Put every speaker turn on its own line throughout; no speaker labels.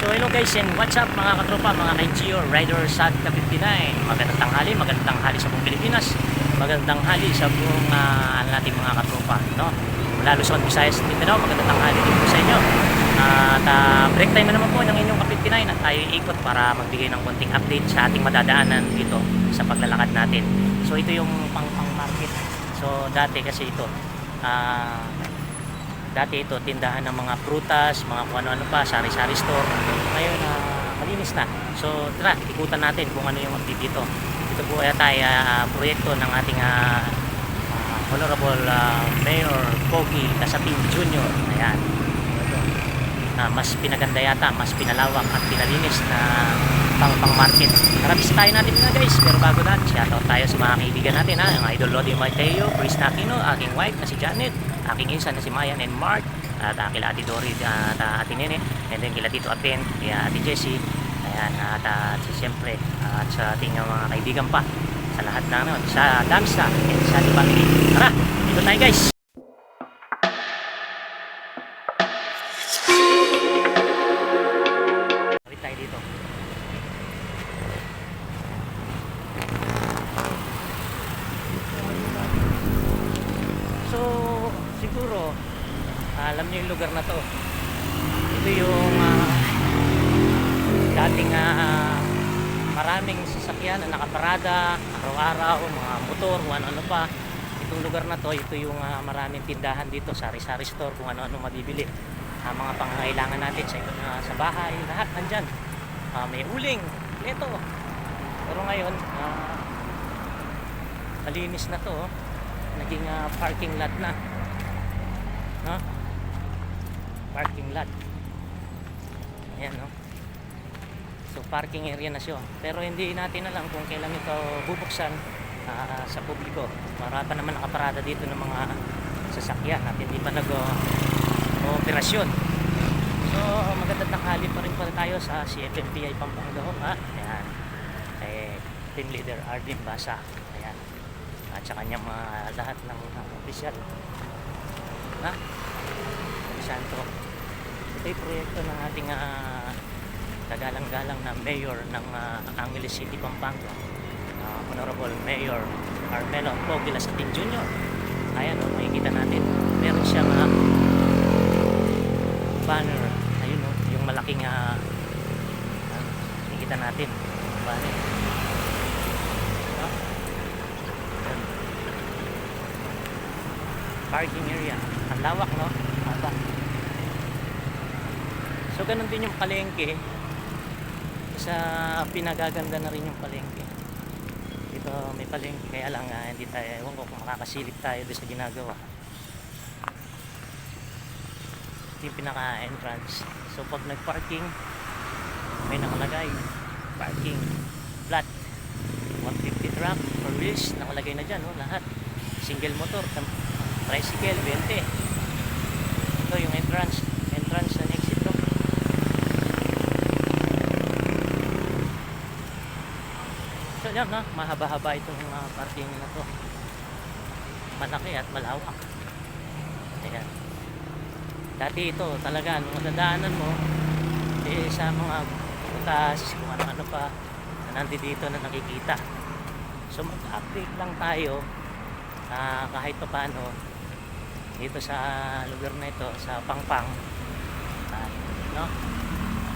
So hello guys and what's up mga katropa, mga ka-NGO, Rider Sad Ka-59 Magandang tanghali, magandang tanghali sa buong Pilipinas. Magandang tanghali sa buong uh, nating mga katropa no? Mula Luzon, Visayas, Mindanao, magandang tanghali din po sa inyo. At uh, break time na naman po ng inyong Ka-59 At tayo ikot para magbigay ng konting update sa ating madadaanan dito sa paglalakad natin. So ito yung pang-pang market So dati kasi ito ah dati ito tindahan ng mga prutas, mga kung ano-ano pa, sari-sari store. Ngayon na malinis na. So tara, ikutan natin kung ano yung update dito. Ito po ay tayo ah, proyekto ng ating ah, ah, Honorable ah, Mayor Pogi Casapin Jr. Ayan. Ito. Ah, mas pinaganda yata, mas pinalawak at pinalinis na pang market. Tara, bisitahin natin nga guys. Pero bago na, shoutout tayo sa mga kaibigan natin ha. Ang idol Lodi Mateo, Chris Nakino, aking wife na si Janet, aking insan na si Mayan and Mark, at uh, kila Ate Dory at uh, Ate Nene, and then kila Tito Aten, kila Ate Jessie, ayan, at uh, si siyempre, at sa ating uh, mga kaibigan pa, sa lahat na, ano, sa Damsa, and sa family. Tara, dito tayo guys! Ito yung ah, dating ah, maraming sasakyan na nakaparada, araw-araw, mga motor, kung ano-ano pa. Itong lugar na to, ito yung ah, maraming tindahan dito, sari-sari store, kung ano-ano mabibili. Ah, mga pangangailangan natin sa, ah, sa bahay, lahat nandyan. Ah, may uling, ito. Pero ngayon, ah, malinis na to. oh. Naging ah, parking lot na. No? Parking lot. Ayan, no? So, parking area na siya. Pero hindi natin alam kung kailan ito bubuksan ah, sa publiko. Para pa naman nakaparada dito ng mga sasakyan at hindi pa nag-operasyon. So, magandang tanghali pa rin pala tayo sa CFMPI Pampanga ha? Ayan. Eh, team leader Arvin Basa. Ayan. At sa kanyang mga lahat ng uh, opisyal. Ha? Santo. Ito proyekto ng ating uh, kagalang-galang na mayor ng uh, Angeles City, Pampanga. Uh, Honorable Mayor Armelo Pogi Lasatin Jr. Ayan, oh, makikita natin. Meron siyang uh, banner. Ayun, oh, yung malaking uh, uh, makikita natin. Banner. Ayan. Parking area. Ang lawak, no? Haba. So, ganun din yung palengke. Sa pinagaganda na rin yung palengke. Dito may palengke. Kaya lang, ah, hindi tayo, ewan ko kung makakasilip tayo doon sa ginagawa. Ito yung pinaka-entrance. So, pag nag-parking, may nakalagay. Parking. Flat. 150 truck per wheels. Nakalagay na dyan, oh, lahat. Single motor. Tricycle, 20. Ito yung entrance. Entrance and exit to. So yan na, mahaba-haba itong mga parking na to. Malaki at malawak. Ayan. Dati ito talaga, nung nadaanan mo, eh, sa mga butas, kung ano-ano pa, na nandito dito na nakikita. So mag-update lang tayo ah, kahit pa paano dito sa lugar na ito, sa Pangpang. Ah, no?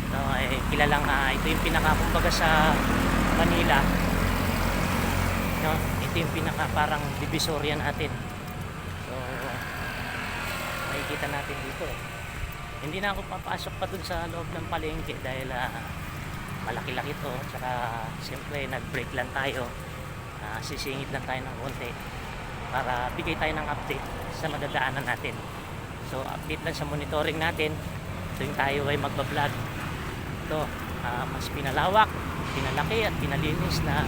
So, eh, kilalang ah, ito yung pinaka kumbaga sa Manila. No? Ito yung pinaka parang divisorya natin. So, makikita natin dito. Hindi na ako papasok pa dun sa loob ng palengke dahil ah, malaki-laki to. Tsaka, siyempre, nag-break lang tayo. Ah, sisingit lang tayo ng konti para bigay tayo ng update sa madadaanan natin. So, update lang sa monitoring natin tuwing tayo ay magbablog. Ito, ah, mas pinalawak, pinalaki at pinalinis na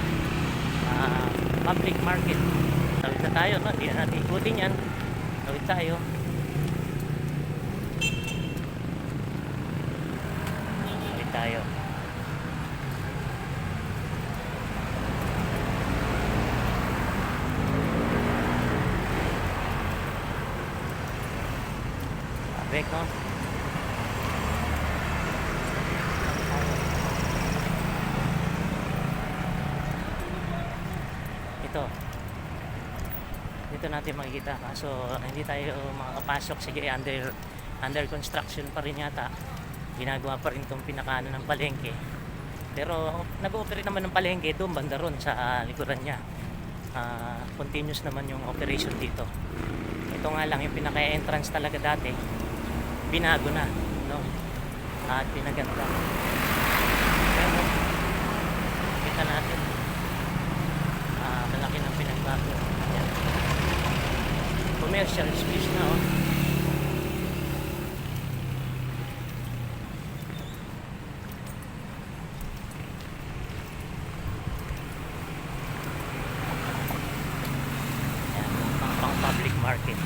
ah, public market. Tawid na tayo, no? Hindi na natin ikutin yan. Tawid tayo. Tawid tayo. Abek, no? Dito. Dito natin makikita. Kaso hindi tayo makakapasok. Sige, under, under construction pa rin yata. Ginagawa pa rin itong pinakaano ng palengke. Pero nag-ooperate naman ng palengke doon, banda ron sa likuran niya. Ah, continuous naman yung operation dito. Ito nga lang, yung pinaka-entrance talaga dati, binago na. No? At pinaganda. Pero, kita natin. Ah, malaki ng pinagbago. Ayan. Commercial space na oh. Ayan, pang, pang public market.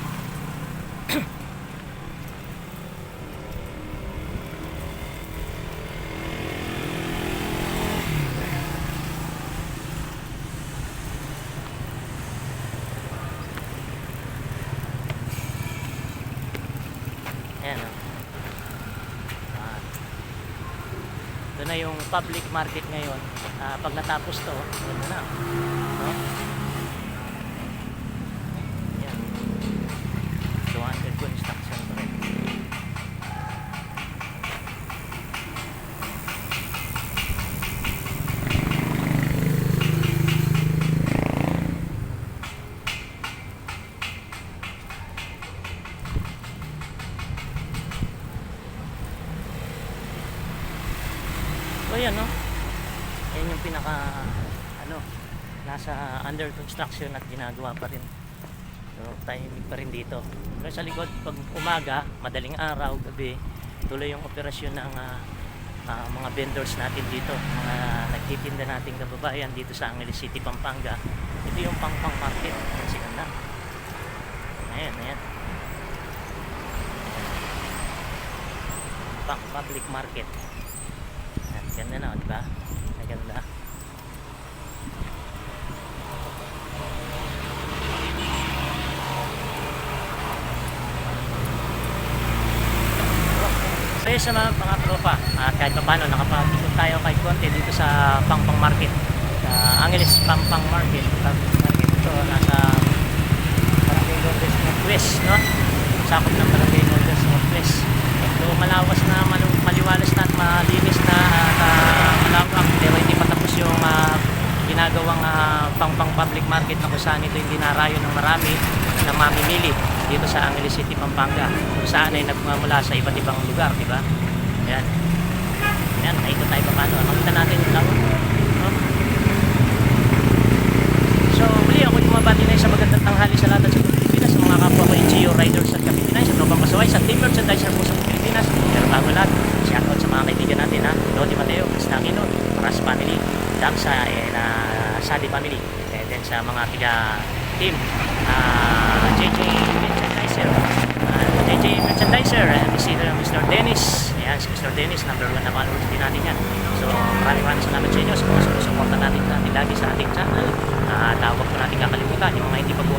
Ayan o. Ah. Ito na yung public market ngayon. Ah, pag natapos to, ito na. No? So yan no. Yan yung pinaka ano nasa under construction at ginagawa pa rin. So tahimik pa rin dito. Pero sa likod pag umaga, madaling araw, gabi, tuloy yung operasyon ng ah, ah, mga vendors natin dito, mga nagtitinda nating kababayan dito sa Angeles City, Pampanga. Ito yung Pangpang Market. Kasi ganda. Ayan, ayan. Pang Public Market. Ganda na, di ba? Ay, ganda. So yun sa mga, mga tropa, at kahit pa paano, nakapag-ikot tayo kahit konti dito sa Pangpang Market. Sa Angeles Pangpang Market. Public Market ito, nasa Lourdes Northwest, no? Sakop ng Barangay Lourdes Northwest. So malawas na, malu- maliwalas na at malinis na at ah, malawak pero hindi pa tapos yung ah, ginagawang ah, pang-pang public market na kung saan ito yung dinarayo ng marami na mamimili dito sa Angeles City, Pampanga kung saan ay nagmumula sa iba't ibang lugar, di ba? Ayan. Ayan, naikot tayo pa paano. Makita natin yung lang. No? So, muli ako bumabati na sa magandang tanghali sa lahat at sa Pilipinas, sa mga kapwa ko NGO riders at kapitinan, sa tropang pasaway, sa team merchandiser po sa buong Pilipinas. Pero bago lahat, shoutout sa mga kaibigan natin ha. Lodi Mateo, Cristangino, Paras Family, Damsa, and uh, Sadi Family. And then tiga team, uh, JJ Merchandiser, uh, JJ Merchandiser, and si Mr. Dennis. Ayan, si Mr. Dennis, number one na followers din natin yan. So, maraming maraming salamat sa inyo sa mga sumusuporta natin, natin lagi sa ating channel. Uh, tawag po natin kakalimutan. Yung mga hindi pa po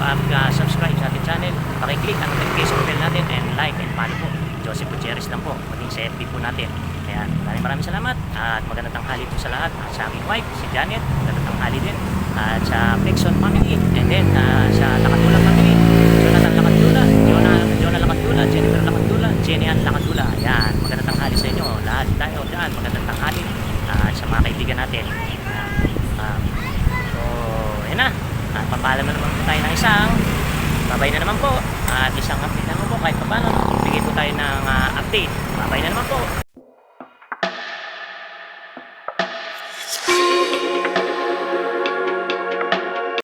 subscribe sa ating channel, pakiclick ang notification bell natin and like and follow po. Joseph Gutierrez lang po, maging sa FB po natin. Ayan, maraming maraming salamat at magandang tanghali po sa lahat. At sa aking wife, si Janet, magandang tanghali din. At sa Pixon family, and then uh, sa Lakatula family, Jonathan Lakatula, Jonah, Jonah Lakatula, Jennifer Lakatula, Jenny Ann Lakatula. Ayan, magandang tanghali sa inyo. Lahat tayo dyan, magandang tanghali. At sa mga kaibigan natin. Ayan, um, so, yun na. At papaalam na naman po tayo ng isang Babay na naman po. At isang update na naman po kahit pa paano. Bigay po tayo ng ah, update. Babay na naman po.